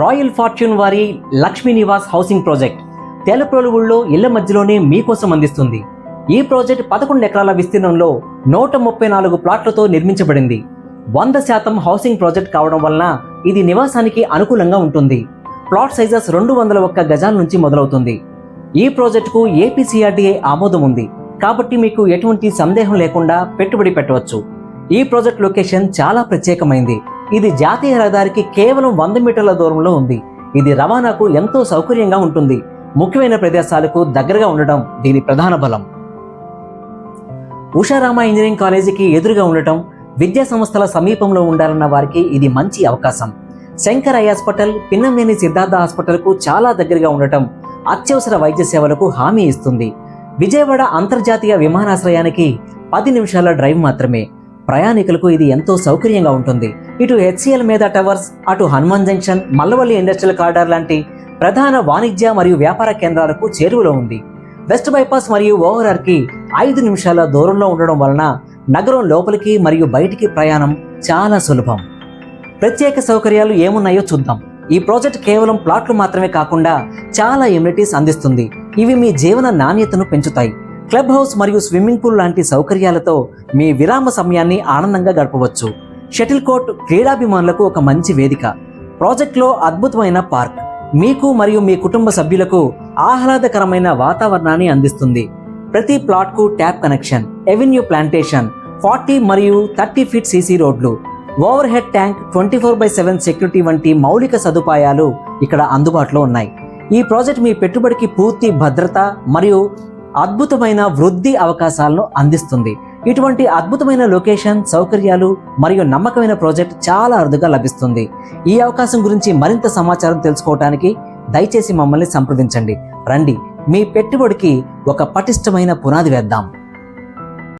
Royal fortune వారి Lakshmi Nivas housing project తెలప్రోలుగుళ్ళలో ఇళ్ళ మధ్యలోనే మీకోసం అందిస్తుంది. ఈ ప్రాజెక్ట్ పదకొండు ఎకరాల విస్తీర్ణంలో నూట ముప్పై నాలుగు ప్లాట్లతో నిర్మించబడింది. వంద శాతం హౌసింగ్ ప్రాజెక్ట్ కావడం వలన ఇది నివాసానికి అనుకూలంగా ఉంటుంది. ప్లాట్ సైజెస్ రెండు వందల ఒక్క గజాల నుంచి మొదలవుతుంది. ఈ ప్రాజెక్టుకు ఏపీసీఆర్డీఏ ఆమోదం ఉంది. కాబట్టి మీకు ఎటువంటి సందేహం లేకుండా పెట్టుబడి పెట్టవచ్చు. ఈ ప్రాజెక్ట్ లొకేషన్ చాలా ప్రత్యేకమైంది. ఇది జాతీయ రహదారికి కేవలం వంద మీటర్ల దూరంలో ఉంది. ఇది రవాణాకు ఎంతో సౌకర్యంగా ఉంటుంది. ముఖ్యమైన ప్రదేశాలకు దగ్గరగా ఉండటం దీని ప్రధాన బలం. ఉషారామ ఇంజనీరింగ్ కాలేజీకి ఎదురుగా ఉండటం విద్యా సంస్థల సమీపంలో ఉండాలన్న వారికి ఇది మంచి అవకాశం. శంకర్ ఐ హాస్పిటల్ పిన్నమేని సిద్ధార్థ హాస్పిటల్కు చాలా దగ్గరగా ఉండటం అత్యవసర వైద్య సేవలకు హామీ ఇస్తుంది. విజయవాడ అంతర్జాతీయ విమానాశ్రయానికి పది నిమిషాల డ్రైవ్ మాత్రమే. ప్రయాణికులకు ఇది ఎంతో సౌకర్యంగా ఉంటుంది. ఇటు హెచ్సిఎల్ మీద టవర్స్ అటు Hanuman junction Mallavalli industrial corridor లాంటి ప్రధాన వాణిజ్య మరియు వ్యాపార కేంద్రాలకు చేరువలో ఉంది. వెస్ట్ బైపాస్ మరియు ఓవరార్కి ఐదు నిమిషాల దూరంలో ఉండడం వలన నగరం లోపలికి మరియు బయటికి ప్రయాణం చాలా సులభం. ప్రత్యేక సౌకర్యాలు ఏమున్నాయో చూద్దాం. ఈ ప్రాజెక్ట్ కేవలం ప్లాట్లు మాత్రమే కాకుండా చాలా ఇమ్యూనిటీస్ అందిస్తుంది. ఇవి మీ జీవన నాణ్యతను పెంచుతాయి. క్లబ్ హౌస్ మరియు స్విమ్మింగ్ పూల్ లాంటి సౌకర్యాలతో మీ విరామ సమయాన్ని ఆనందంగా గడపవచ్చు. షటిల్ కోర్ట్ క్రీడాభిమానులకు ఒక మంచి వేదిక. ప్రాజెక్ట్లో అద్భుతమైన పార్క్. మీకు మరియు మీ కుటుంబ సభ్యులకు ఆహ్లాదకరమైన వాతావరణాన్ని అందిస్తుంది. ప్రతి ప్లాట్కు tap connection avenue plantation forty మరియు థర్టీ ఫీట్ సీసీ రోడ్లు over head tank twenty four by seven security వంటి మౌలిక సదుపాయాలు ఇక్కడ అందుబాటులో ఉన్నాయి. ఈ ప్రాజెక్ట్ మీ పెట్టుబడికి పూర్తి భద్రత మరియు అద్భుతమైన వృద్ధి అవకాశాలను అందిస్తుంది. ఇటువంటి అద్భుతమైన లొకేషన్ సౌకర్యాలు మరియు నమ్మకమైన ప్రాజెక్ట్ చాలా అరుదుగా లభిస్తుంది. ఈ అవకాశం గురించి మరింత సమాచారం తెలుసుకోవడానికి దయచేసి మమ్మల్ని సంప్రదించండి. రండి మీ పెట్టుబడికి ఒక పటిష్టమైన పునాది వేద్దాం.